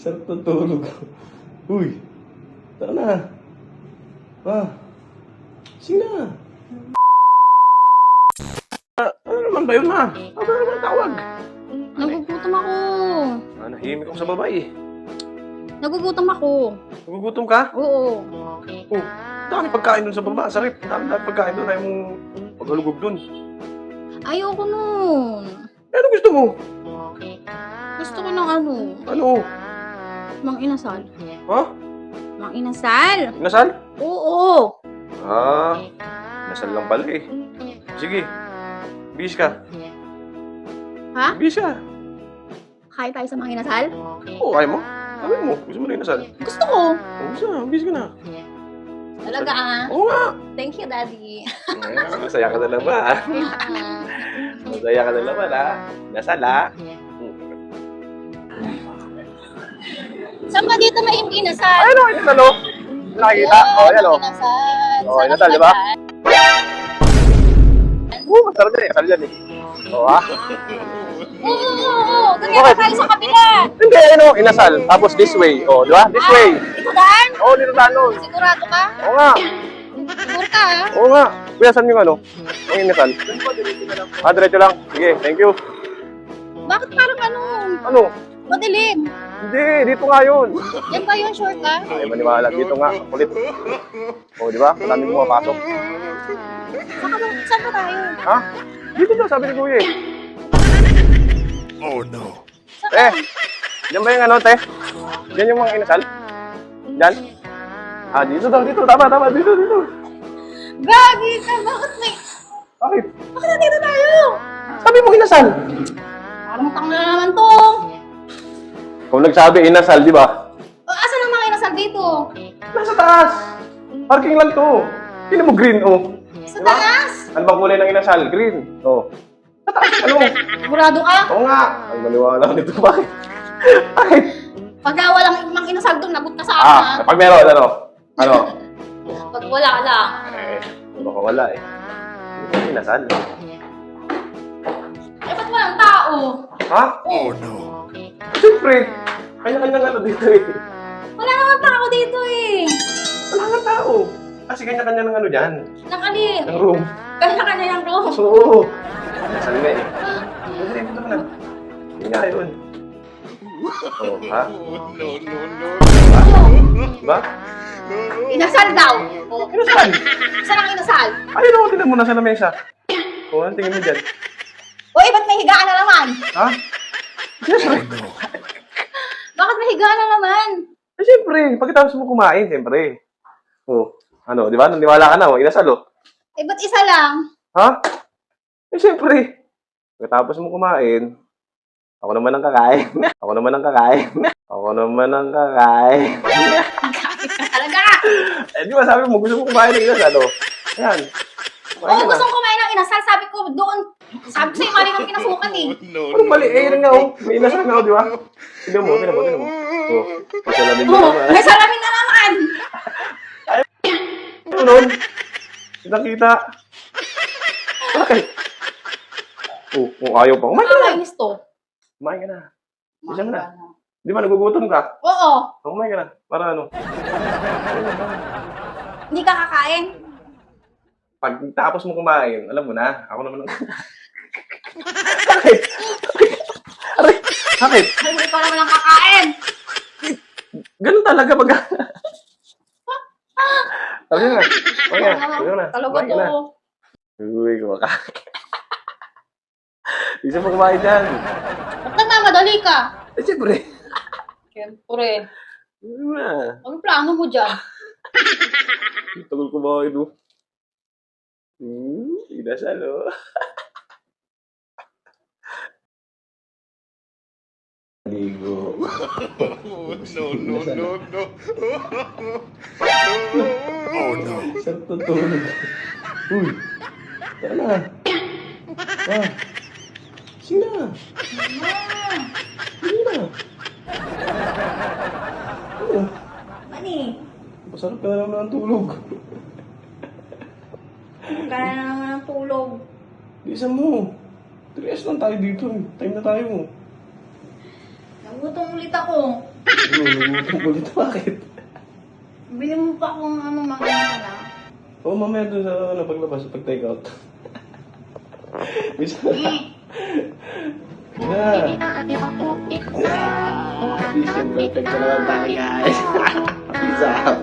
sarap ng tulog. Uy, tara na. Ah, sige na. Ah, ano naman ba yun, ma? Ano ba naman tawag? Nagugutom ako. Ah, nahimik ako sa babae. Nagugutom ako. Nagugutom ka? Oo. Oh, dami pagkain dun sa baba. Sarip. Dami, dami pagkain dun. Ayaw mong maghalugog dun. Ayoko nun. Eh, ano gusto mo? Gusto ko ng ano, Ano? Mang inasal. Ha? Mang inasal? Nasal? Oo. Ah, nasal lang pala eh. Sige. Bis ka. Ha? Bis ka. Kaya tayo sa mang inasal? Oo, ayaw mo. Sabi mo, gusto mo na inasal. Gusto ko. Oo, gusto na. Bis ka na. Talaga ah. Oo nga. Thank you, Daddy. Masaya ka na naman. ah. Masaya ka na naman, ha? Nasal, ha? Saan ba dito may inasal? Ayun o, inasal, o. Nakikita? Oo, ayan, o. Inasal. Oo, inasal, di ba? Oo, masarap dyan eh. Masarap dyan eh. Oo, ha? Oo, oo, oo. Doon nga tayo sa kabila. Hindi, ano, inasal. Tapos this way. O, di ba? This way. Ah, ito daan? Oo, dito tayo nun. Sigurado ka? Oo nga. Siguro ka ah. Oo nga. Kuya, saan yung ano? Ang inasal? Ah, diretso lang. Sige, thank you. Bakit parang ano? Ano? Madilim. Hindi, dito nga yun. Yan ba yung short ka? Ay, maniwala. Dito nga. Kulit. O, di ba? Madami pumapasok. Saan, ba, saan ba tayo? Ha? Dito daw, sabi ni Kuya eh. Saan Eh, yan ba yung ano, te? Yan yung mga inasal? Yan? Ah, dito daw, dito. Tama, tama. Dito, dito. Gagi ka! Bakit may... Bakit? Bakit nandito tayo? Sabi mo inasal. Parang tang na naman to. Kung nagsabi inasal, di ba? O, asan ang mga inasal dito? Nasa taas. Parking lang to. Tingnan mo green, oh. Sa Diba? taas? Ano bang kulay ng inasal? Green. Oh. Sa taas, ano? Sigurado ka? Oo nga. Ang maniwala ko nito. Bakit? Bakit? Pagka walang mang inasal doon, nagot ka sa akin Ah, ha? pag meron, ano? Ano? Pag wala lang. Eh, baka wala eh. Hindi ko inasal. Eh, ba't walang tao? Ha? Oh no. Siyempre. Kanya-kanyang ano dito eh. Wala naman tao dito eh. Wala nga tao. Kasi kanya-kanya ng ano dyan. Nakalin. Ng room. Kanya-kanya yung room. Oo. Inasal nga eh. Hindi, dito ka na. Hindi nga yun. Oh, ha? Diba? Inasal daw. O, Inasal. saan ang inasal? Ayun ako, tinan mo nasa lamesa. Oo, ang tingin mo dyan. Eh, ba't may higaan na naman? Ha? Siyempre. Bakit may na naman? Eh, siyempre. Pagkatapos mo kumain, siyempre. Oh, ano, di ba? Naniwala ka na, oh. Inasal, oh. Eh, ba't isa lang? Ha? Eh, siyempre. Pagkatapos mo kumain, ako naman ang kakain. ako naman ang kakain. ako naman ang kakain. Ka talaga. eh, di ba sabi mo, gusto mo kumain ng inasal, oh. Ayan. Oo, Kumain ka gusto kong kumain ng inasal. Sabi ko doon. Sabi ko sa'yo, mali ng pinasukan eh. Anong mali? Eh, yun nga, oh. May inasal nga, oh, di ba? Tignan mo, tignan mo, tignan mo. Oh, masalamin mo Oo, naman. may salamin na naman. Ano nun? Nakita. Bakit? Oh, oh, ayaw pa. Kumain ka na. Nakakainis to. Kumain ka na. Isa na. Di ba, nagugutom ka? Oo. Oh, kumain ka na. Para ano? Hindi ka kakain. Pag tapos mo kumain, alam mo na, ako naman ang... Bakit? Aray, bakit? Hindi ka naman ang kakain. Ganun talaga pag... Sabi na. Ka na. Sabi na. Talaga to. Uy, kumakain. Isa pa kumain dyan. Ba't nagmamadali ka? Eh, siyempre. Siyempre. Na. Ano plano mo dyan? Tagal kumain, oh. Hmm, inasal, oh. Ligo. no, no, no, no. oh no. Uy, tara na. Ah, sige na. Sige na. Oh, Mani, masarap ka na naman ang tulog. kaya na naman ang tulog. Bilisan mo. 3 lang tayo dito. Time na tayo. Nagutom ulit ako. Ano, nagutom ko dito. Bakit? Bili mo pa kung ano mga na. Oo, mamaya doon sa ano, paglabas, pag take out. Bisa. Yeah. Vision perfect na naman tayo, guys. Peace out.